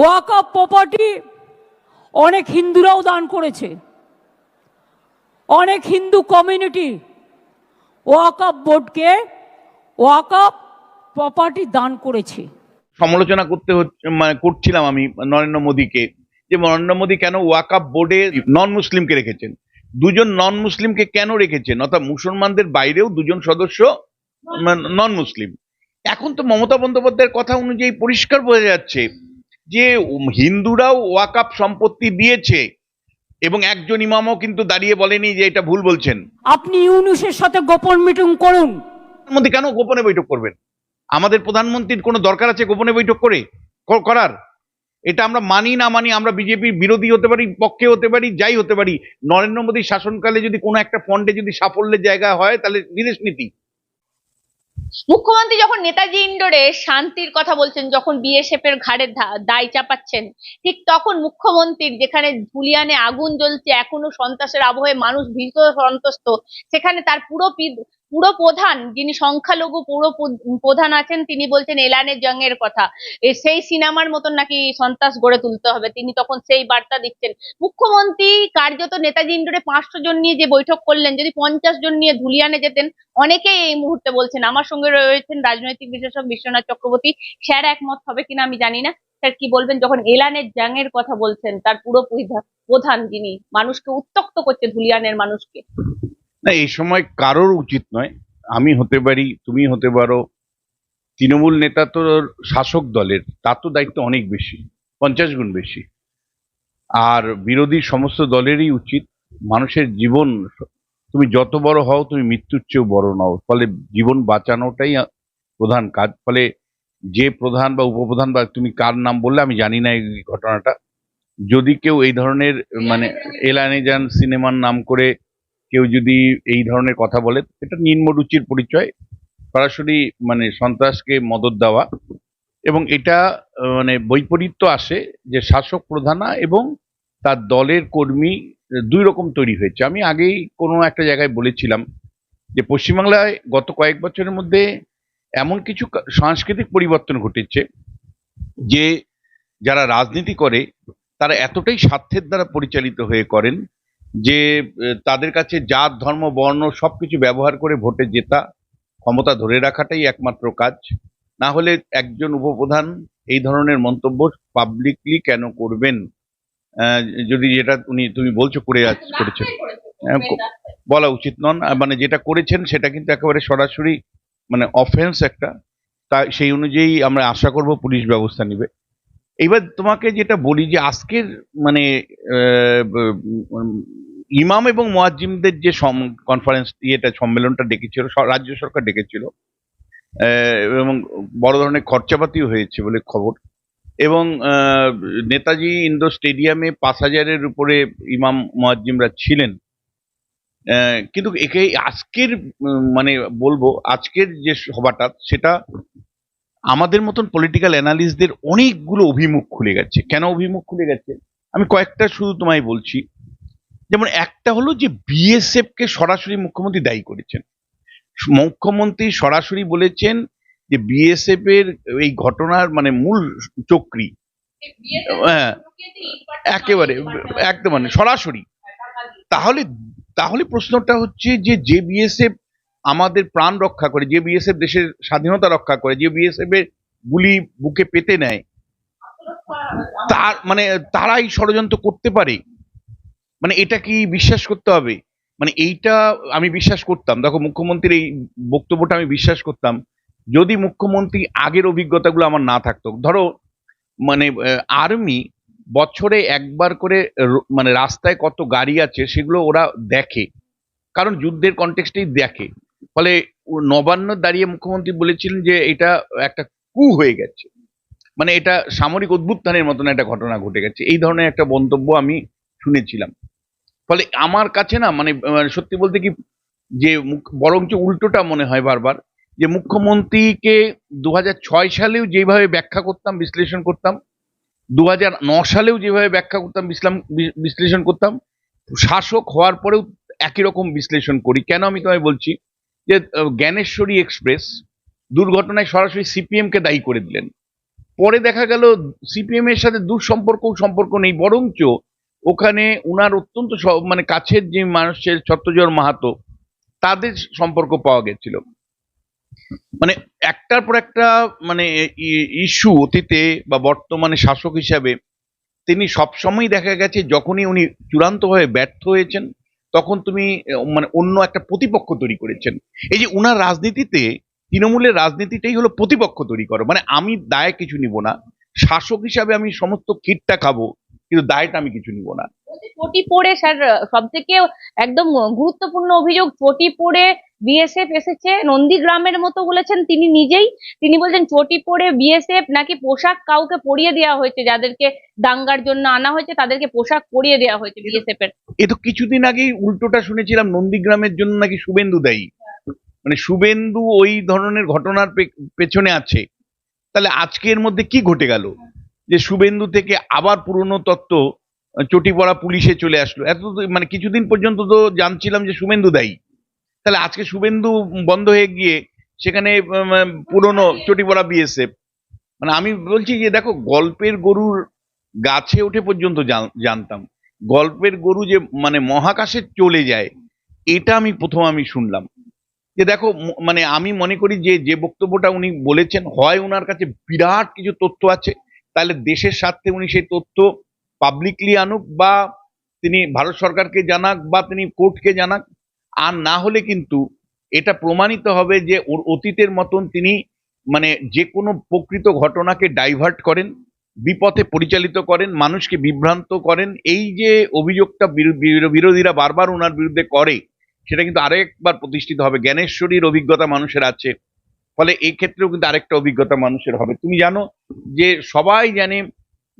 ওয়াকআপ property অনেক হিন্দুরাও দান করেছে। অনেক হিন্দু কমিউনিটি ওয়াকআপ বোর্ডকে ওয়াকআপ প্রপার্টি দান করেছে। সমালোচনা করতে হচ্ছে মানে করছিলাম আমি নরেন্দ্র মোদীকে যে নরেন্দ্র মোদী কেন ওয়াকাপ বোর্ডে নন মুসলিমকে রেখেছেন? দুজন নন মুসলিমকে কেন রেখেছেন? অর্থাৎ মুসলমানদের বাইরেও দুজন সদস্য নন মুসলিম এখন তো মমতা বন্দ্যোপাধ্যায়ের কথা অনুযায়ী পরিষ্কার বোঝা যাচ্ছে যে হিন্দুরাও ওয়াকাপ সম্পত্তি দিয়েছে এবং একজন ইমামও কিন্তু দাঁড়িয়ে বলেনি যে এটা ভুল বলছেন। আপনি ইউনুসের সাথে গোপন মিটিং করুন। প্রধানমন্ত্রী কেন গোপনে বৈঠক করবেন? আমাদের প্রধানমন্ত্রীর কোনো দরকার আছে গোপনে বৈঠক করে? করার? এটা আমরা মানি না মানি আমরা বিজেপির বিরোধী হতে পারি পক্ষে হতে পারি যাই হতে পারি। নরেন্দ্র মোদীর শাসনকালে যদি কোনো একটা ফন্ডে যদি সাফল্যের জায়গা হয় তাহলে বিদেশ নীতি। মুখ্যমন্ত্রী যখন নেতাজি ইন্ডোরে শান্তির কথা বলছেন, যখন বিএসএফ এর ঘাড়ে দায় চাপাচ্ছেন, ঠিক তখন মুখ্যমন্ত্রীর যেখানে ধুলিয়ানে আগুন জ্বলছে, এখনও সন্ত্রাসের আবহে মানুষ ভীত সন্ত্রস্ত, সেখানে তার পুরো পুরো প্রধান, যিনি সংখ্যালঘু পুরো প্রধান আছেন, তিনি বলছেন এলানের জংয়ের কথা। সেই সিনেমার মতন নাকি সন্ত্রাস গড়ে তুলতে হবে। তিনি তখন সেই বার্তা দিচ্ছেন। মুখ্যমন্ত্রী কার্যত নেতাজি ইন্ডোরে পাঁচশো জন নিয়ে যে বৈঠক করলেন, যদি পঞ্চাশ জন নিয়ে ধুলিয়ানে যেতেন, অনেকেই এই মুহূর্তে বলছেন, আমার সঙ্গে রয়েছেন রাজনৈতিক বিশ্লেষক বিশ্বনাথ চক্রবর্তী, স্যার একমত হবে কিনা আমি জানি না। স্যার কি বলবেন? যখন এলানের জাংয়ের কথা বলছেন, তার পুরো প্রধা- প্রধান যিনি, মানুষকে উত্তক্ত করছে ধুলিয়ানের মানুষকে। না, এই সময় কারোর উচিত নয়। আমি হতে পারি, তুমি হতে পারো। তৃণমূল নেতা তো শাসক দলের, তার তো দায়িত্ব অনেক বেশি, পঞ্চাশ গুণ বেশি। আর বিরোধী সমস্ত দলেরই উচিত। মানুষের জীবন, তুমি যত বড় হও, তুমি মৃত্যুর চেয়েও বড় নও। ফলে জীবন বাঁচানোটাই প্রধান কাজ। ফলে যে প্রধান বা উপপ্রধান বা তুমি কার নাম বললে, আমি জানি না এই ঘটনাটা। যদি কেউ এই ধরনের মানে এলানে যান সিনেমার নাম করে কেউ যদি এই ধরনের কথা বলে, এটা নিম্নরুচির পরিচয়। সরাসরি মানে সন্ত্রাসকে মদত দেওয়া এবং এটা মানে বৈপরীত্য আসে যে শাসক প্রধানা এবং তার দলের কর্মী দুই রকম তৈরি হয়েছে। আমি আগেই কোনো একটা জায়গায় বলেছিলাম যে পশ্চিমবাংলায় গত কয়েক বছরের মধ্যে এমন কিছু সাংস্কৃতিক পরিবর্তন ঘটেছে যে যারা রাজনীতি করে, তারা এতটাই স্বার্থের দ্বারা পরিচালিত হয়ে করেন যে তাদের কাছে জাত ধর্ম বর্ণ সব কিছু ব্যবহার করে ভোটে জেতা ক্ষমতা ধরে রাখাটাই একমাত্র কাজ। না হলে একজন উপপ্রধান এই ধরনের মন্তব্য পাবলিকলি কেন করবেন? যদি যেটা উনি তুমি বলছো করে করেছেন। হ্যাঁ, বলা উচিত নন। মানে যেটা করেছেন সেটা কিন্তু একেবারে সরাসরি মানে অফেন্স একটা। তা সেই অনুযায়ী আমরা আশা করব পুলিশ ব্যবস্থা নেবে। এইবার তোমাকে যেটা বলি যে আজকের মানে ইমাম এবং মোয়াজ্জিমদের যে কনফারেন্স ইয়েটা, সম্মেলনটা ডেকেছিল রাজ্য সরকার ডেকেছিল এবং বড় ধরনের খরচাপাতিও হয়েছে বলে খবর, এবং নেতাজি ইন্ডোর স্টেডিয়ামে পাঁচ হাজারের উপরে ইমাম মোয়াজ্জিমরা ছিলেন। কিন্তু একে আজকের মানে বলব, আজকের যে সভাটা, সেটা আমাদের মতন পলিটিক্যাল অ্যানালিস্টদের অনেকগুলো অভিমুখ খুলে গেছে। কেন অভিমুখ খুলে গেছে? আমি কয়েকটা শুধু তোমায় বলছি। যেমন একটা হলো যে বিএসএফ কে সরাসরি মুখ্যমন্ত্রী দায়ী করেছেন। মুখ্যমন্ত্রী সরাসরি বলেছেন যে বিএসএফ এর এই ঘটনার মানে মূল চক্রী হ্যাঁ একেবারে, একদম মানে সরাসরি। তাহলে তাহলে প্রশ্নটা হচ্ছে যে যে বিএসএফ আমাদের প্রাণ রক্ষা করে, যে বিএসএফ দেশের স্বাধীনতা রক্ষা করে, যে বিএসএফ এর গুলি বুকে পেতে নেয়, তার মানে তারাই ষড়যন্ত্র করতে পারে। মানে এটা কি বিশ্বাস করতে হবে? মানে এইটা আমি বিশ্বাস করতাম। দেখো, মুখ্যমন্ত্রীর এই বক্তব্যটা আমি বিশ্বাস করতাম। যদি মুখ্যমন্ত্রী আগের অভিজ্ঞতাগুলো আমার না থাকতো, ধরো মানে আর্মি বছরে একবার করে মানে রাস্তায় কত গাড়ি আছে সেগুলো ওরা দেখে। কারণ যুদ্ধের কনটেক্সটেই দেখে। ফলে নবান্ন দাঁড়িয়ে মুখ্যমন্ত্রী বলেছিলেন যে এটা একটা কু হয়ে গেছে। মানে এটা সামরিক অভ্যুত্থানের মতন একটা ঘটনা ঘটে গেছে। এই ধরনের একটা মন্তব্য আমি শুনেছিলাম। ফলে আমার কাছে না মানে সত্যি বলতে কি, যে বরঞ্চ উল্টোটা মনে হয় বারবার, যে মুখ্যমন্ত্রীকে দু ছয় সালেও যেভাবে ব্যাখ্যা করতাম, বিশ্লেষণ করতাম দু সালেও যেভাবে ব্যাখ্যা করতাম, বিশ্লাম বিশ্লেষণ করতাম, শাসক হওয়ার পরেও একই রকম বিশ্লেষণ করি। কেন আমি তোমায় বলছি? যে জ্ঞানেশ্বরী এক্সপ্রেস দুর্ঘটনায় সরাসরি সিপিএম কে দায়ী করে দিলেন। পরে দেখা গেল সিপিএম এর সাথে দুঃসম্পর্ক, সম্পর্ক নেই, বরঞ্চ ওখানে উনার অত্যন্ত মানে কাছের যে মানুষের ছত্রজর মাহাতো, তাদের সম্পর্ক পাওয়া গেছিল। মানে একটার পর একটা মানে ইস্যু অতীতে বা বর্তমানে শাসক হিসাবে তিনি সবসময় দেখা গেছে যখনই উনি চূড়ান্তভাবে ব্যর্থ হয়েছেন তখন তুমি মানে অন্য একটা প্রতিপক্ষ তৈরি করেছেন। এই যে উনার রাজনীতিতে, তৃণমূলের রাজনীতিটাই হলো প্রতিপক্ষ তৈরি করো। মানে আমি দায় কিছু নিব না, শাসক হিসাবে আমি সমস্ত কিটটা খাব, কিন্তু দায়টা আমি কিছু নিব না। চটি পড়ে, স্যার সব থেকে একদম গুরুত্বপূর্ণ অভিযোগ, চটি পড়ে বিএসএফ এসেছে, নন্দীগ্রামের মতো বলেছেন তিনি নিজেই। তিনি বলছেন, চটি পরে বিএসএফ নাকি পোশাক কাউকে পরিয়ে দেওয়া হয়েছে, যাদেরকে দাঙ্গার জন্য আনা হয়েছে, তাদেরকে পোশাক পরিয়ে দেওয়া হয়েছে বিএসএফ এর। এ তো কিছুদিন আগেই উল্টোটা শুনেছিলাম, নন্দীগ্রামের জন্য নাকি শুভেন্দু দায়ী। মানে শুভেন্দু ওই ধরনের ঘটনার পেছনে আছে। তাহলে আজকের মধ্যে কি ঘটে গেল? যে শুভেন্দু থেকে আবার পুরনো তত্ত্ব, চটি পড়া পুলিশে চলে আসলো। এত মানে কিছুদিন পর্যন্ত তো জানছিলাম যে শুভেন্দু দায়ী। তাহলে আজকে শুভেন্দু বন্ধ হয়ে গিয়ে সেখানে পুরনো চটি পড়া বিএসএফ মানে আমি বলছি যে দেখো, গল্পের গরুর গাছে ওঠে পর্যন্ত জানতাম। গল্পের গরু যে মানে মহাকাশে চলে যায়, এটা আমি প্রথম আমি শুনলাম। যে দেখো মানে আমি মনে করি যে যে বক্তব্যটা উনি বলেছেন, হয় ওনার কাছে বিরাট কিছু তথ্য আছে, তাহলে দেশের স্বার্থে উনি সেই তথ্য পাবলিকলি আনুক বা তিনি ভারত সরকারকে জানাক বা তিনি কোর্টকে জানাক। আর না হলে কিন্তু এটা প্রমাণিত হবে যে ওর অতীতের মতন তিনি মানে যে কোনো প্রকৃত ঘটনাকে ডাইভার্ট করেন, বিপথে পরিচালিত করেন, মানুষকে বিভ্রান্ত করেন। এই যে অভিযোগটা বিরো- বিরো- বিরোধীরা বারবার ওনার বিরুদ্ধে করে, সেটা কিন্তু আরেকবার প্রতিষ্ঠিত হবে। জ্ঞানেশ্বরীর অভিজ্ঞতা মানুষের আছে, ফলে এই ক্ষেত্রেও কিন্তু আরেকটা অভিজ্ঞতা মানুষের হবে। তুমি জানো যে সবাই জানে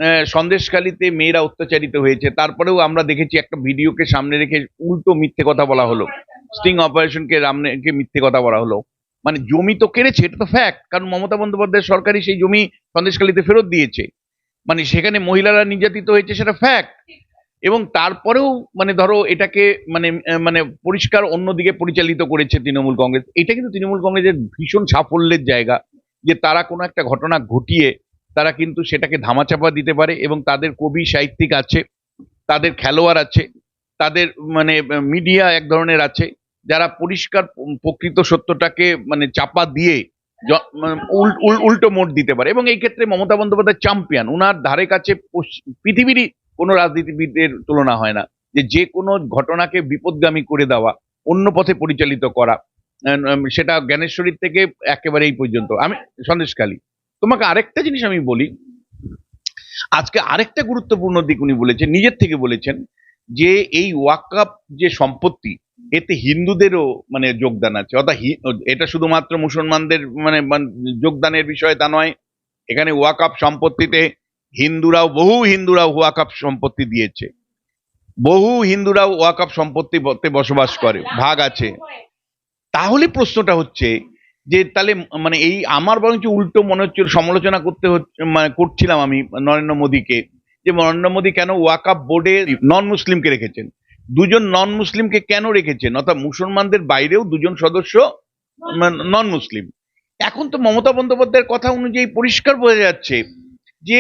আহ, সন্দেশখালিতে মেয়েরা অত্যাচারিত হয়েছে। তারপরেও আমরা দেখেছি একটা ভিডিওকে সামনে রেখে উল্টো মিথ্যে কথা বলা হলো। স্টিং অপারেশনকে রামনেকে মিথ্যে কথা বলা হলো। মানে জমি তো কেড়েছে এটা তো ফ্যাক্ট কারণ মমতা বন্দ্যোপাধ্যায় সরকারই সেই জমি সন্দেশখালিতে ফেরত দিয়েছে। মানে সেখানে মহিলারা নির্যাতিত হয়েছে সেটা ফ্যাক্ট এবং তারপরেও মানে ধরো এটাকে মানে মানে পরিষ্কার অন্যদিকে পরিচালিত করেছে তৃণমূল কংগ্রেস। এটা কিন্তু তৃণমূল কংগ্রেসের ভীষণ সাফল্যের জায়গা যে তারা কোনো একটা ঘটনা ঘটিয়ে তারা কিন্তু সেটাকে ধামাচাপা দিতে পারে এবং তাদের কবি সাহিত্যিক আছে, তাদের খেলোয়াড় আছে, তাদের মানে মিডিয়া এক ধরনের আছে, যারা পরিষ্কার প্রকৃত সত্যটাকে মানে চাপা দিয়ে মানে উল- উল- উল্টো মোড় দিতে পারে। এবং এই ক্ষেত্রে মমতা বন্দ্যোপাধ্যায় চ্যাম্পিয়ন উনার ধারে কাছে পৃথিবীরই কোনো রাজনীতিবিদের তুলনা হয় না যে যে কোনো ঘটনাকে বিপদগামী করে দেওয়া, অন্য পথে পরিচালিত করা সেটা জ্ঞানেশ্বরীর থেকে একেবারে এই পর্যন্ত। আমি সন্দেশকালী তোমাকে আরেকটা জিনিস আমি বলি। আজকে আরেকটা গুরুত্বপূর্ণ দিক উনি বলেছেন, নিজের থেকে বলেছেন যে এই ওয়াকাপ যে সম্পত্তি, এতে হিন্দুদেরও মানে যোগদান আছে। অর্থাৎ এটা শুধুমাত্র মুসলমানদের মানে যোগদানের বিষয় তা নয়, এখানে ওয়াকাপ সম্পত্তিতে হিন্দুরাও, বহু হিন্দুরাও ওয়াকাপ সম্পত্তি দিয়েছে। বহু হিন্দুরাও ওয়াকাপ সম্পত্তিতে বসবাস করে, ভাগ আছে। তাহলে প্রশ্নটা হচ্ছে যে তাহলে মানে এই আমার বরঞ্চ উল্টো মনে হচ্ছে সমালোচনা করতে হচ্ছে মানে করছিলাম আমি নরেন্দ্র মোদীকে যে নরেন্দ্র মোদী কেন ওয়াকাপ বোর্ডে নন মুসলিমকে রেখেছেন? দুজন নন মুসলিমকে কেন রেখেছেন? অর্থাৎ মুসলমানদের বাইরেও দুজন সদস্য নন মুসলিম এখন তো মমতা বন্দ্যোপাধ্যায়ের কথা অনুযায়ী পরিষ্কার বোঝা যাচ্ছে যে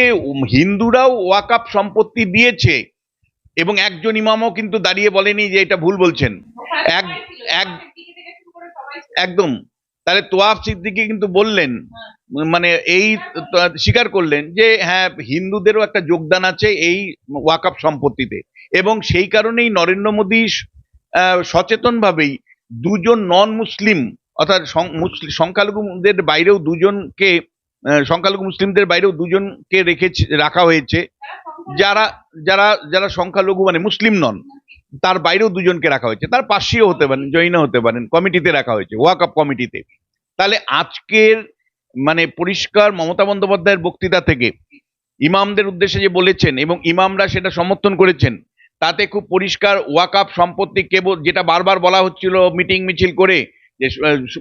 হিন্দুরাও ওয়াকাপ সম্পত্তি দিয়েছে এবং একজন ইমামও কিন্তু দাঁড়িয়ে বলেনি যে এটা ভুল বলছেন। এক এক একদম। তাহলে তোয়াফ সিদ্দিকি কিন্তু বললেন মানে এই স্বীকার করলেন যে হ্যাঁ হিন্দুদেরও একটা যোগদান আছে এই ওয়াকাপ সম্পত্তিতে। এবং সেই কারণেই নরেন্দ্র মোদী সচেতন ভাবেই দুজন নন মুসলিম অর্থাৎ সংখ্যালঘুদের বাইরেও দুজনকে সংখ্যালঘু মুসলিমদের বাইরেও দুজনকে রেখেছে রাখা হয়েছে। যারা যারা যারা সংখ্যালঘু মানে মুসলিম নন, তার বাইরেও দুজনকে রাখা হয়েছে। তার পাশেও হতে পারেন, জৈন হতে পারেন, কমিটিতে রাখা হয়েছে ওয়াকআপ কমিটিতে। তাহলে আজকের মানে পরিষ্কার মমতা বন্দ্যোপাধ্যায়ের বক্তৃতা থেকে ইমামদের উদ্দেশ্যে যে বলেছেন এবং ইমামরা সেটা সমর্থন করেছেন, তাতে খুব পরিষ্কার ওয়াকআপ সম্পত্তি কেবল, যেটা বারবার বলা হচ্ছিল মিটিং মিছিল করে, যে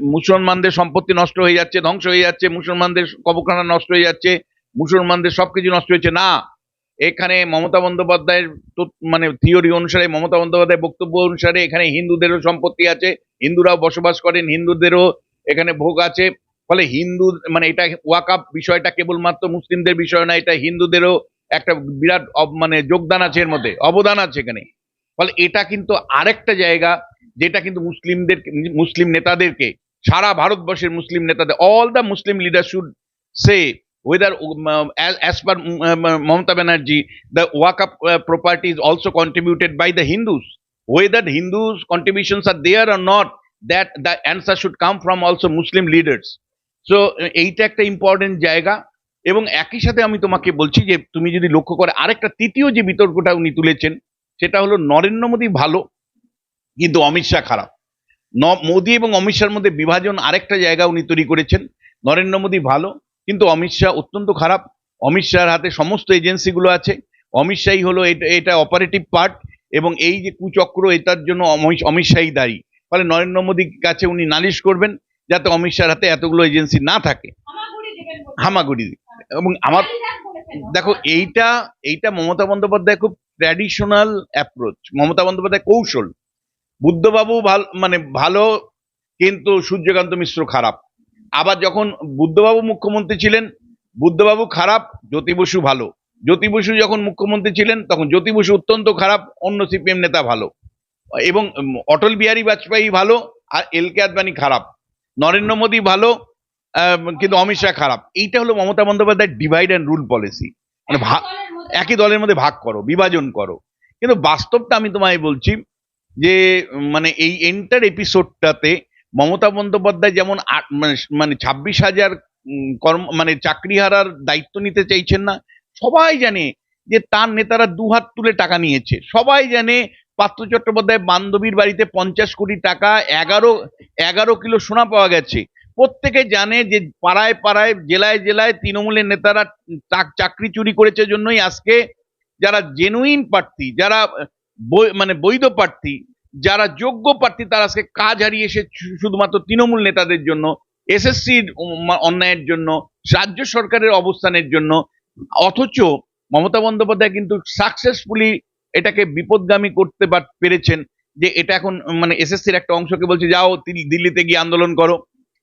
মুসলমানদের সম্পত্তি নষ্ট হয়ে যাচ্ছে, ধ্বংস হয়ে যাচ্ছে, মুসলমানদের কবরখানা নষ্ট হয়ে যাচ্ছে, মুসলমানদের সবকিছু নষ্ট হয়েছে। না এখানে মমতা বন্দ্যোপাধ্যায়ের মানে থিওরি অনুসারে, মমতা বন্দ্যোপাধ্যায়ের বক্তব্য অনুসারে এখানে হিন্দুদেরও সম্পত্তি আছে, হিন্দুরাও বসবাস করেন, হিন্দুদেরও এখানে ভোগ আছে। ফলে হিন্দু মানে এটা ওয়াকাপ বিষয়টা কেবলমাত্র মুসলিমদের বিষয় না এটা হিন্দুদেরও একটা বিরাট মানে যোগদান আছে এর মধ্যে, অবদান আছে এখানে। ফলে এটা কিন্তু আরেকটা জায়গা, যেটা কিন্তু মুসলিমদের, মুসলিম নেতাদেরকে, সারা ভারতবর্ষের মুসলিম নেতাদের all the Muslim leader should say whether um, as, as per um, uh, Mamata Banerjee, the Wakaf uh, property is also contributed by the Hindus. Whether the Hindus' contributions are there or not, that the answer should come from also Muslim leaders. So এইটা একটা important জায়গা এবং একই সাথে আমি তোমাকে বলছি যে তুমি যদি লক্ষ্য করে আরেকটা তৃতীয় যে বিতর্কটা উনি তুলেছেন সেটা হলো নরেন্দ্র মোদী ভালো কিন্তু অমিত শাহ খারাপ মোদী এবং অমিত শাহর মধ্যে বিভাজন আরেকটা জায়গা উনি তৈরি করেছেন নরেন্দ্র মোদী ভালো কিন্তু অমিত শাহ অত্যন্ত খারাপ। অমিত শাহর হাতে সমস্ত এজেন্সিগুলো আছে। অমিত শাহই হলো এটা এটা অপারেটিভ পার্ট এবং এই যে কুচক্র এটার জন্য অমিত অমিত শাহই দায়ী। ফলে নরেন্দ্র মোদীর কাছে উনি নালিশ করবেন যাতে অমিত শাহর হাতে এতগুলো এজেন্সি না থাকে। হামাগুড়ি এবং আমার দেখো এইটা এইটা মমতা বন্দ্যোপাধ্যায় খুব ট্র্যাডিশনাল অ্যাপ্রোচ মমতা বন্দ্যোপাধ্যায় কৌশল। বুদ্ধবাবু ভালো মানে ভালো কিন্তু সূর্যকান্ত মিশ্র খারাপ। আবার যখন বুদ্ধবাবু মুখ্যমন্ত্রী ছিলেন বুদ্ধবাবু খারাপ জ্যোতি বসু ভালো। জ্যোতি বসু যখন মুখ্যমন্ত্রী ছিলেন তখন জ্যোতি বসু অত্যন্ত খারাপ অন্য সিপিএম নেতা ভালো। এবং অটল বিহারী বাজপেয়ী ভালো আর এল কে আদবানি খারাপ। নরেন্দ্র মোদী ভালো কিন্তু অমিত শাহ খারাপ। এইটা হলো মমতা বন্দ্যোপাধ্যায়ের ডিভাইড অ্যান্ড রুল পলিসি মানে একই দলের মধ্যে ভাগ করো বিভাজন করো। কিন্তু বাস্তবটা আমি তোমায় বলছি যে মানে এই এন্টার এপিসোডটাতে মমতা বন্দ্যোপাধ্যায় যেমন মানে- মানে ছাব্বিশ হাজার কর্ম মানে চাকরি হারার দায়িত্ব নিতে চাইছেন না, সবাই জানে যে তার নেতারা দুহাত তুলে টাকা নিয়েছে। সবাই জানে পার্থ চট্টোপাধ্যায় বান্ধবীর বাড়িতে পঞ্চাশ কোটি টাকা, এগারো এগারো কিলো সোনা পাওয়া গেছে। প্রত্যেকে জানে যে পাড়ায় পাড়ায়, জেলায় জেলায় তৃণমূলের নেতারা চাকরি চুরি করেছে জন্যই আজকে যারা জেনুইন প্রার্থী, যারা মানে বৈধ প্রার্থী যারা যোগ্য প্রার্থী, তারা আজকে কাজ হারিয়ে এসে শুধুমাত্র তৃণমূল নেতাদের জন্য, এসএসসির অন্যায়ের জন্য, রাজ্য সরকারের অবস্থানের জন্য, অথচ মমতা বন্দ্যোপাধ্যায় কিন্তু সাকসেসফুলি এটাকে বিপদগামী করতে পেরেছেন যে এটা এখন মানে এসএসসির একটা অংশকে বলছে, যাও দিল্লিতে গিয়ে আন্দোলন করো।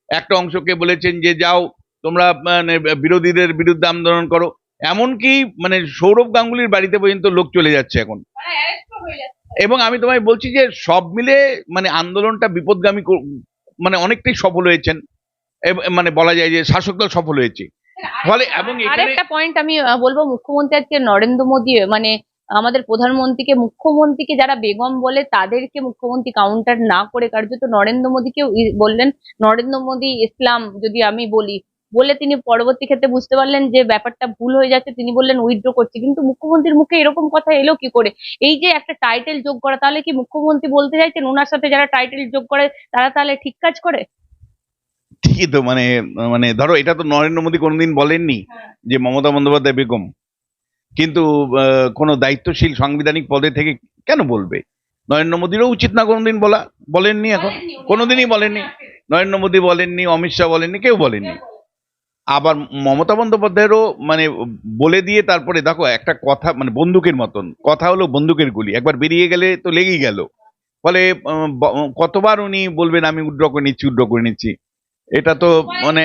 একটা অংশকে বলেছেন যে, যাও তোমরা মানে বিরোধীদের বিরুদ্ধে আন্দোলন করো। এমনকি মানে সৌরভ গাঙ্গুলির বাড়িতে পর্যন্ত লোক চলে যাচ্ছে এখন। এবং আমি তোমায় বলছি যে সব মিলে মানে আন্দোলনটা বিপদগামী মানে অনেকটাই সফল হয়েছেন। মানে বলা যায় যে শাসক দল সফল হয়েছে। ফলে এবং আরেকটা পয়েন্ট আমি বলব মুখ্যমন্ত্রী আজকে নরেন্দ্র মোদী মানে আমাদের প্রধানমন্ত্রীকে মুখ্যমন্ত্রীকে যারা বেগম বলে তাদেরকে মুখ্যমন্ত্রী কাউন্টার না করে কার্যত নরেন্দ্র মোদীকেও বললেন। নরেন্দ্র মোদী ইসলাম যদি আমি বলি বলে তিনি পরবর্তী ক্ষেত্রে বুঝতে পারলেন যে ব্যাপারটা ভুল হয়ে যাচ্ছে। তিনি বললেন উইথড্র করছি। কিন্তু মুখ্যমন্ত্রীর মুখে এরকম কথা এলো কি করে? এই যে একটা টাইটেল যোগ করা তাহলে কি মুখ্যমন্ত্রী বলতে চাইছেন ওনার সাথে যারা টাইটেল যোগ করে তারা তাহলে ঠিক কাজ করে? ঠিকই তো মানে মানে ধরো এটা তো নরেন্দ্র মোদী কোনোদিন বলেননি যে মমতা বন্দ্যোপাধ্যায় বেগম। কিন্তু কোনো দায়িত্বশীল সাংবিধানিক পদে থেকে কেন বলবে? নরেন্দ্র মোদীরও উচিত না কোনোদিন বলা বলেননি এখন। কোনোদিনই বলেননি। নরেন্দ্র মোদী বলেননি অমিত শাহ বলেননি। কেউ বলেননি। আবার মমতা বন্দ্যোপাধ্যায়েরও মানে বলে দিয়ে তারপরে দেখো, একটা কথা মানে বন্দুকের মতন, কথা হলো বন্দুকের গুলি। একবার বেরিয়ে গেলে তো লেগেই গেল। ফলে কতবার উনি বলবেন, আমি উড্র করে নিচ্ছি, উড্র করে নিচ্ছি এটা তো মানে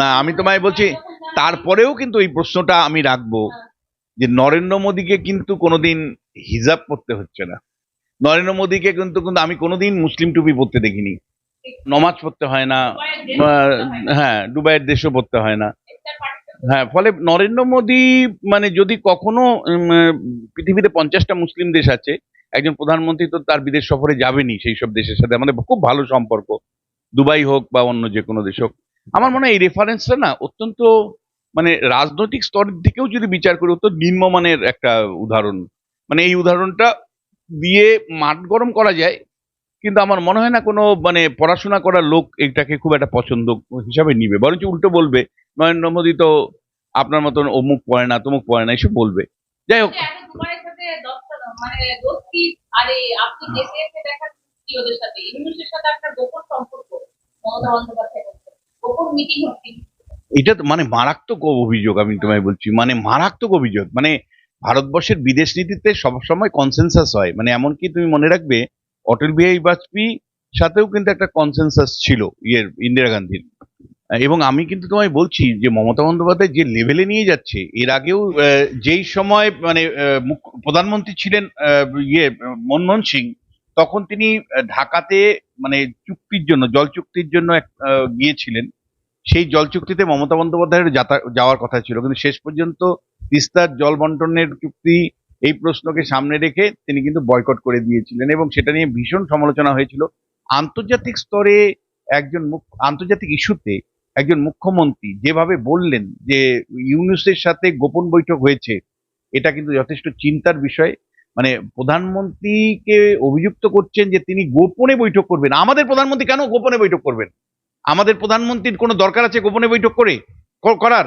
না, আমি তোমায় বলছি, তারপরেও কিন্তু এই প্রশ্নটা আমি রাখব যে, নরেন্দ্র মোদীকে কিন্তু কোনোদিন হিজাব পড়তে হচ্ছে না। নরেন্দ্র মোদীকে কিন্তু কিন্তু আমি কোনোদিন মুসলিম টুপি পড়তে দেখিনি। নমাজ পড়তে হয় না হ্যাঁ দুবাইয়ের দেশও পড়তে হয় না। হ্যাঁ ফলে নরেন্দ্র মোদী মানে যদি কখনো পৃথিবীতে পঞ্চাশটা মুসলিম দেশ আছে একজন প্রধানমন্ত্রী তো তার বিদেশ সফরে যাবেনি সেই সব দেশের সাথে। আমাদের খুব ভালো সম্পর্ক দুবাই হোক বা অন্য যে কোনো দেশ হোক। আমার মনে হয় এই রেফারেন্সটা না অত্যন্ত মানে রাজনৈতিক স্তরের দিকেও যদি বিচার করি অত্যন্ত নিম্নমানের একটা উদাহরণ। মানে এই উদাহরণটা দিয়ে মাঠ গরম করা যায় কিন্তু আমার মনে হয় না কোনো মানে পড়াশোনা করা লোক এটাকে খুব একটা পছন্দ হিসাবে নিবে। বরঞ্চ উল্টো বলবে নরেন্দ্র মোদী তো আপনার মতন অমুক পড়ে না তমুক পড়ে না এসব বলবে। যাই হোক। মানে মিটিং হচ্ছে এটা তো মানে মারাত্মক অভিযোগ আমি তোমায় বলছি। মানে মারাত্মক অভিযোগ। মানে ভারতবর্ষের বিদেশ নীতিতে সবসময় কনসেনসাস হয়। মানে এমনকি তুমি মনে রাখবে অটল বিহারী বাজপেয়ী সাথেও কিন্তু একটা কনসেনসাস ছিল ইয়ের, ইন্দিরা গান্ধীর। এবং আমি কিন্তু তোমায় বলছি যে মমতা বন্দ্যোপাধ্যায় যে লেভেলে নিয়ে যাচ্ছে, এর আগেও যেই সময় মানে প্রধানমন্ত্রী ছিলেন ইয়ে মনমোহন সিং, তখন তিনি ঢাকাতে মানে চুক্তির জন্য, জল চুক্তির জন্য এক- গিয়েছিলেন। সেই জল চুক্তিতে মমতা বন্দ্যোপাধ্যায়ের যাওয়ার কথা ছিল। কিন্তু শেষ পর্যন্ত তিস্তার জল বন্টনের চুক্তি এই প্রশ্নকে সামনে রেখে তিনি কিন্তু বয়কট করে দিয়েছিলেন এবং সেটা নিয়ে ভীষণ সমালোচনা হয়েছিল। আন্তর্জাতিক স্তরে একজন আন্তর্জাতিক ইস্যুতে একজন মুখ্যমন্ত্রী যেভাবে বললেন যে ইউনুসের সাথে গোপন বৈঠক হয়েছে, এটা কিন্তু যথেষ্ট চিন্তার বিষয়। মানে প্রধানমন্ত্রীকে অভিযুক্ত করছেন যে তিনি গোপনে বৈঠক করবেন। আমাদের প্রধানমন্ত্রী কেন গোপনে বৈঠক করবেন? আমাদের প্রধানমন্ত্রীর কোনো দরকার আছে গোপনে বৈঠক করে? করার?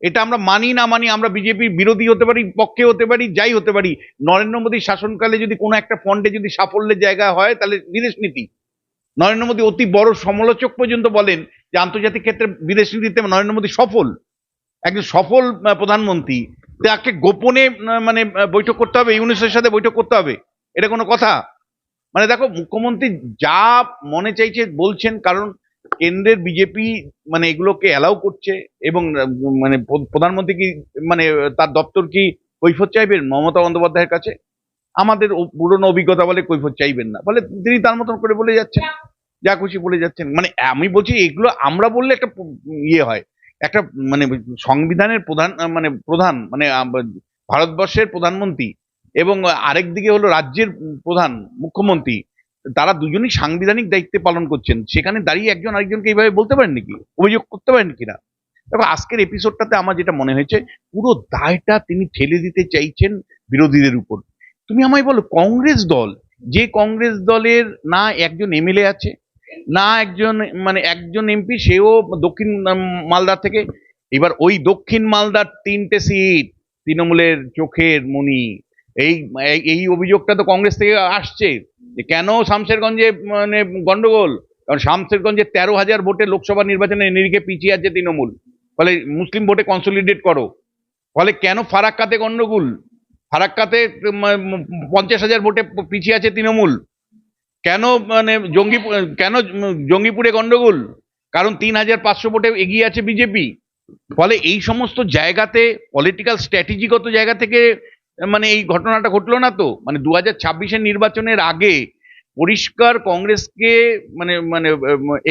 এটা আমরা মানি না মানি আমরা বিজেপির বিরোধী হতে পারি, পক্ষে হতে পারি, যাই হতে পারি। নরেন্দ্র মোদীর শাসনকালে যদি কোনো একটা ফন্ডে যদি সাফল্যের জায়গা হয়, তাহলে বিদেশ নীতি। নরেন্দ্র মোদী অতি বড় সমালোচক পর্যন্ত বলেন যে আন্তর্জাতিক ক্ষেত্রে বিদেশ নীতিতে নরেন্দ্র মোদী সফল। একজন সফল প্রধানমন্ত্রী। তাকে গোপনে মানে বৈঠক করতে হবে, ইউনিসের সাথে বৈঠক করতে হবে। এটা কোনো কথা। মানে দেখো, মুখ্যমন্ত্রী যা মনে চাইছে বলছেন, কারণ কেন্দ্রের বিজেপি মানে এগুলোকে অ্যালাউ করছে এবং মানে প্রধানমন্ত্রী কি মানে তার দপ্তর কি কৈফত চাইবেন? মমতা বন্দ্যোপাধ্যায়ের কাছে? আমাদের পুরনো অভিজ্ঞতা বলে কৈফত চাইবেন না। বলে তিনি তার মতন করে বলে যাচ্ছেন। যা খুশি বলে যাচ্ছেন। মানে আমি বলছি এগুলো আমরা বললে একটা ইয়ে হয়। একটা মানে সংবিধানের প্রধান মানে প্রধান মানে ভারতবর্ষের প্রধানমন্ত্রী এবং আরেক দিকে হলো রাজ্যের প্রধান, মুখ্যমন্ত্রী। তারা দুজনই সাংবিধানিক দায়িত্বে পালন করছেন। সেখানে দাঁড়িয়ে একজন আরেকজনকে এইভাবে বলতে পারেন নাকি? অভিযোগ করতে পারেন কিনা? দেখো আজকের এপিসোডটাতে আমার যেটা মনে হয়েছে পুরো দায়টা তিনি ঠেলে দিতে চাইছেন বিরোধীদের উপর। তুমি আমায় বলো কংগ্রেস দল যে কংগ্রেস দলের না একজন এমএলএ আছে না একজন মানে একজন এমপি সেও দক্ষিণ উম, মালদা থেকে। এবার ওই দক্ষিণ মালদার তিনটে সিট তৃণমূলের চোখের মনি। এই- এই অভিযোগটা তো কংগ্রেস থেকে আসছে। যে কেন শামশেরগঞ্জে মানে গন্ডগোল? কারণ শামশেরগঞ্জে তেরো হাজার ভোটে লোকসভা নির্বাচনে নিরিখে পিছিয়ে আছে তৃণমূল। ফলে মুসলিম ভোটে কনসলিডেট করো। ফলে কেন ফারাক্কাতে গন্ডগোল? ফারাক্কাতে পঞ্চাশ হাজার ভোটে পিছিয়ে আছে তৃণমূল। কেন মানে জঙ্গি, কেন জঙ্গিপুরে গন্ডগোল? কারণ তিন হাজার পাঁচশো ভোটে এগিয়ে আছে বিজেপি। ফলে এই সমস্ত জায়গাতে পলিটিক্যাল স্ট্র্যাটেজিগত জায়গা থেকে মানে এই ঘটনাটা ঘটলো না তো? মানে দু হাজার ছাব্বিশের নির্বাচনের আগে পরিষ্কার কংগ্রেসকে মানে মানে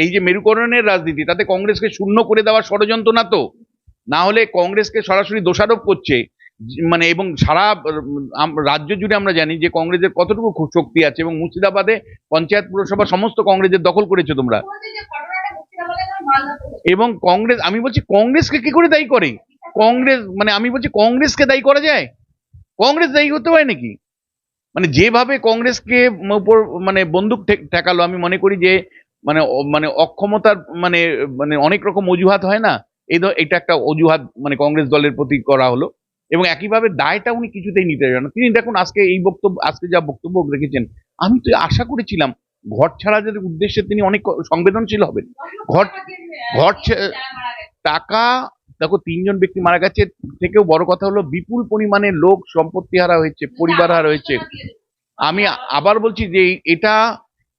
এই যে মেরুকরণের রাজনীতি, তাতে কংগ্রেসকে শূন্য করে দেওয়ার ষড়যন্ত্র না তো? না হলে কংগ্রেসকে সরাসরি দোষারোপ করছে মানে এবং সারা রাজ্য জুড়ে আমরা জানি যে কংগ্রেসের কতটুকু শক্তি আছে এবং মুর্শিদাবাদে পঞ্চায়েত পুরসভা সমস্ত কংগ্রেসের দখল করেছ তোমরা। এবং কংগ্রেস, আমি বলছি কংগ্রেসকে কি করে দায়ী করে? কংগ্রেস মানে আমি বলছি কংগ্রেসকে দায়ী করা যায়? কংগ্রেস দায়ী হতে হয় নাকি? মানে যেভাবে কংগ্রেসকে উপর মানে বন্দুক ঠেকালো, আমি মনে করি যে মানে মানে অক্ষমতার মানে মানে অনেক রকম অজুহাত হয় না? এই এটা একটা অজুহাত মানে কংগ্রেস দলের প্রতি করা হলো। এবং একইভাবে দায়টা উনি কিছুতেই নিতে পারেন তিনি দেখুন, আজকে এই বক্তব্য, আজকে যা বক্তব্য রেখেছেন, আমি তো আশা করেছিলাম ঘর ছাড়াদের উদ্দেশ্যে তিনি অনেক সংবেদনশীল হবেন। ঘর ঘর টাকা দেখো, তিনজন ব্যক্তি মারা গেছে। থেকেও বড় কথা হলো, বিপুল পরিমাণে লোক সম্পত্তি হারা হয়েছে পরিবার হারা হয়েছে। আমি আবার বলছি যে, এটা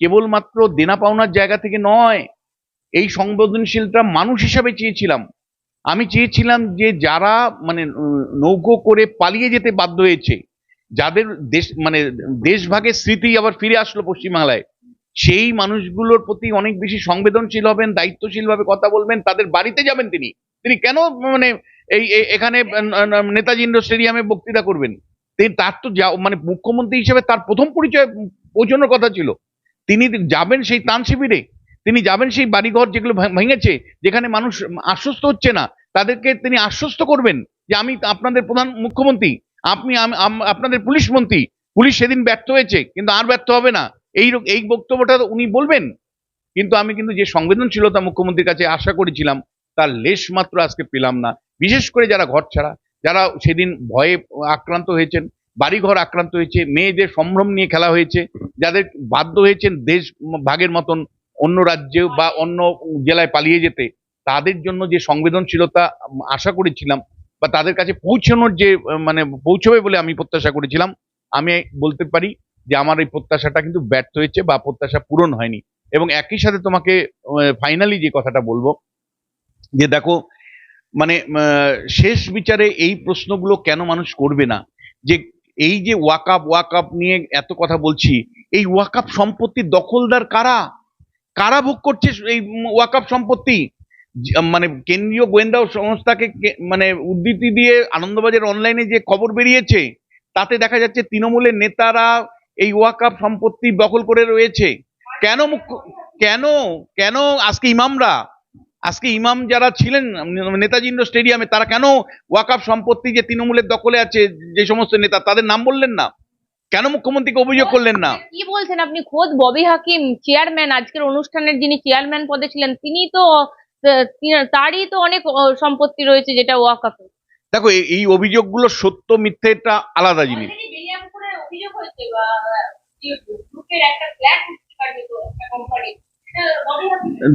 কেবলমাত্র দেনা পাওনার জায়গা থেকে নয়, এই সংবেদনশীলটা মানুষ হিসাবে চেয়েছিলাম। আমি চেয়েছিলাম যে, যারা মানে নৌকো করে পালিয়ে যেতে বাধ্য হয়েছে, যাদের দেশ মানে দেশভাগের স্মৃতি আবার ফিরে আসলো পশ্চিমবাংলায়, সেই মানুষগুলোর প্রতি অনেক বেশি সংবেদনশীল হবেন, দায়িত্বশীলভাবে কথা বলবেন, তাদের বাড়িতে যাবেন তিনি। তিনি কেন মানে এই এখানে নেতাজি ইন্ডোর স্টেডিয়ামে বক্তৃতা করবেন? তিনি তার তো যা- মানে মুখ্যমন্ত্রী হিসেবে তার প্রথম পরিচয় পৌঁছানোর কথা ছিল। তিনি যাবেন সেই তান শিবিরে, তিনি যাবেন সেই বাড়িঘর যেগুলো ভেঙেছে, যেখানে মানুষ আশ্বস্ত হচ্ছে না, তাদেরকে তিনি আশ্বস্ত করবেন যে আমি আপনাদের প্রধান মুখ্যমন্ত্রী, আপনি আপনাদের পুলিশ মন্ত্রী, পুলিশ সেদিন ব্যর্থ হয়েছে, কিন্তু আর ব্যর্থ হবে না। এই এই বক্তব্যটা উনি বলবেন। কিন্তু আমি কিন্তু যে সংবেদনশীলতা মুখ্যমন্ত্রীর কাছে আশা করেছিলাম তার লেশ মাত্র আজকে পেলাম না। বিশেষ করে যারা ঘর ছাড়া, যারা সেদিন ভয়ে আক্রান্ত হয়েছেন, বাড়িঘর আক্রান্ত হয়েছে, মেয়েদের সম্ভ্রম নিয়ে খেলা হয়েছে, যাদের বাধ্য হয়েছেন দেশ ভাগের মতন অন্য রাজ্যে বা অন্য জেলায় পালিয়ে যেতে, তাদের জন্য যে সংবেদনশীলতা আশা করেছিলাম বা তাদের কাছে পৌঁছানোর যে মানে পৌঁছবে বলে আমি প্রত্যাশা করেছিলাম, আমি বলতে পারি যে আমার এই প্রত্যাশাটা কিন্তু ব্যর্থ হয়েছে বা প্রত্যাশা পূরণ হয়নি। এবং একই সাথে তোমাকে ফাইনালি যে কথাটা বলব যে দেখো মানে শেষ বিচারে এই প্রশ্নগুলো কেন মানুষ করবে না? যে এই যে ওয়াকাপ ওয়াকাপ নিয়ে এত কথা বলছি, এই ওয়াকাপ সম্পত্তির দখলদার কারা? কারা ভোগ করছে এই ওয়াকাপ সম্পত্তি? মানে কেন্দ্রীয় গোয়েন্দা সংস্থাকে মানে উদ্ধৃতি দিয়ে আনন্দবাজার অনলাইনে যে খবর বেরিয়েছে, তাতে দেখা যাচ্ছে তৃণমূলের নেতারা এই ওয়াকাপ সম্পত্তি দখল করে রয়েছে। কেন কেন কেন আজকে ইমামরা আজকে ইমাম যারা ছিলেন নেতাজি ইন্ডোর স্টেডিয়ামে তারা কেন ওয়াকাপ সম্পত্তি যে তৃণমূলের দখলে আছে যে সমস্ত নেতা তাদের নাম বললেন না? কেন মুখ্যমন্ত্রীকে অভিযোগ করলেন না? কি বলছেন? আপনি খোদ ববি হাকিম চেয়ারম্যান আজকের অনুষ্ঠানের যিনি চেয়ারম্যান পদে ছিলেন তিনি তো তারই তো অনেক সম্পত্তি রয়েছে যেটা ওয়াকাফে দেখো এই- এই অভিযোগগুলো সত্য মিথ্যেটা আলাদা জিনিস। অভিযোগ হয়েছে একটা ফ্ল্যাট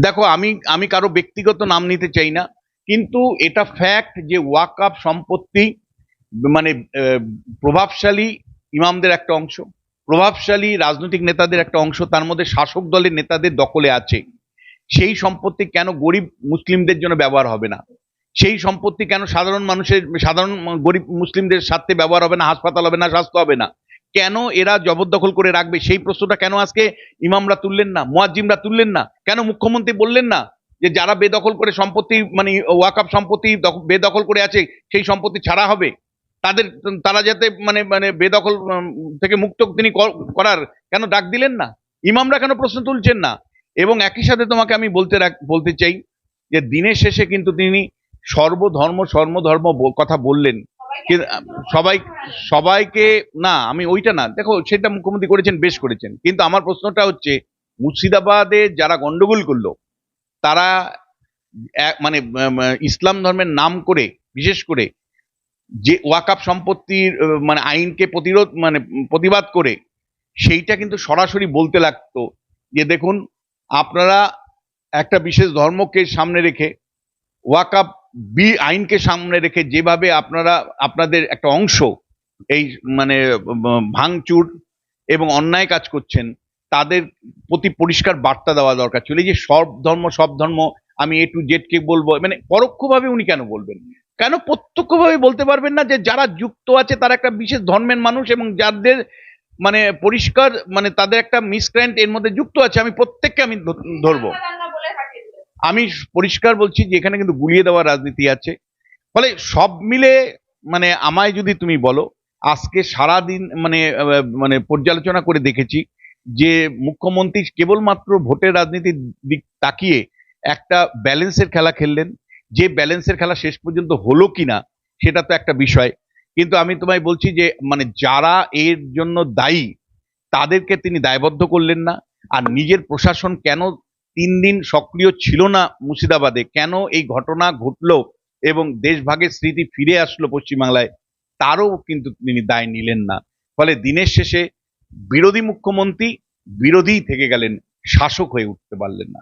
দেখো, আমি আমি কারও ব্যক্তিগত নাম নিতে চাই না, কিন্তু এটা ফ্যাক্ট যে ওয়াকআপ সম্পত্তি মানে প্রভাবশালী ইমামদের একটা অংশ, প্রভাবশালী রাজনৈতিক নেতাদের একটা অংশ, তার মধ্যে শাসক দলের নেতাদের দখলে আছে। সেই সম্পত্তি কেন গরিব মুসলিমদের জন্য ব্যবহার হবে না? সেই সম্পত্তি কেন সাধারণ মানুষের, সাধারণ গরিব মুসলিমদের স্বার্থে ব্যবহার হবে না, হাসপাতাল হবে না, স্বাস্থ্য হবে না? কেন এরা জবরদখল করে রাখবে? সেই প্রশ্নটা কেন আজকে ইমামরা তুললেন না, মুয়াজ্জিমরা তুললেন না? কেন মুখ্যমন্ত্রী বললেন না যে যারা বেদখল করে সম্পত্তি মানে ওয়াকাপ সম্পত্তি বেদখল করে আছে, সেই সম্পত্তি ছাড়া হবে? তাদের, তারা যাতে মানে মানে বেদখল থেকে মুক্ত তিনি করার কেন ডাক দিলেন না? ইমামরা কেন প্রশ্ন তুলছেন না? এবং একই সাথে তোমাকে আমি বলতে বলতে চাই যে দিনের শেষে কিন্তু তিনি সর্বধর্ম সর্বধর্ম কথা বললেন। সবাই, সবাইকে, না, আমি ওইটা না, দেখো, সেটা মুখ্যমন্ত্রী করেছেন, বেশ করেছেন। কিন্তু আমার প্রশ্নটা হচ্ছে, মুর্শিদাবাদে যারা গন্ডগোল করল, তারা মানে ইসলাম ধর্মের নাম করে, বিশেষ করে, যে ওয়াকাপ সম্পত্তির মানে আইনকে প্রতিরোধ মানে প্রতিবাদ করে, সেইটা কিন্তু সরাসরি বলতে লাগতো যে, দেখুন, আপনারা একটা বিশেষ ধর্মকে সামনে রেখে ওয়াকাপ বি আইনকে সামনে রেখে যেভাবে আপনারা, আপনাদের একটা অংশ এই মানে ভাঙচুর এবং অন্যায় কাজ করছেন, তাদের প্রতি পরিষ্কার বার্তা দেওয়া দরকার ছিল। যে সব ধর্ম সব ধর্ম, আমি এ টু জেড কে বলব মানে পরোক্ষভাবে উনি কেন বলবেন? কেন প্রত্যক্ষভাবে বলতে পারবেন না যে যারা যুক্ত আছে তারা একটা বিশেষ ধর্মের মানুষ এবং যাদের মানে পরিষ্কার মানে তাদের একটা মিসক্রাইন্ট এর মধ্যে যুক্ত আছে, আমি প্রত্যেককে আমি ধরবো। আমি পরিষ্কার বলছি যে এখানে কিন্তু গুলিয়ে দেওয়ার রাজনীতি আছে। ফলে সব মিলে মানে আমায় যদি তুমি বলো, আজকে সারা দিন মানে মানে পর্যালোচনা করে দেখেছি যে মুখ্যমন্ত্রী কেবলমাত্র ভোটের রাজনীতির দিক তাকিয়ে একটা ব্যালেন্সের খেলা খেললেন। যে ব্যালেন্সের খেলা শেষ পর্যন্ত হলো কিনা সেটা তো একটা বিষয়। কিন্তু আমি তোমায় বলছি যে মানে যারা এর জন্য দায়ী, তাদেরকে তিনি দায়বদ্ধ করলেন না। আর নিজের প্রশাসন কেন তিন দিন সক্রিয় ছিল না মুর্শিদাবাদে। কেন এই ঘটনা ঘটলো এবং দেশভাগের স্মৃতি ফিরে আসলো পশ্চিমবাংলায়, তারও কিন্তু তিনি দায় নিলেন না। ফলে দিনের শেষে বিরোধী মুখ্যমন্ত্রী বিরোধী থেকে গেলেন, শাসক হয়ে উঠতে পারলেন না।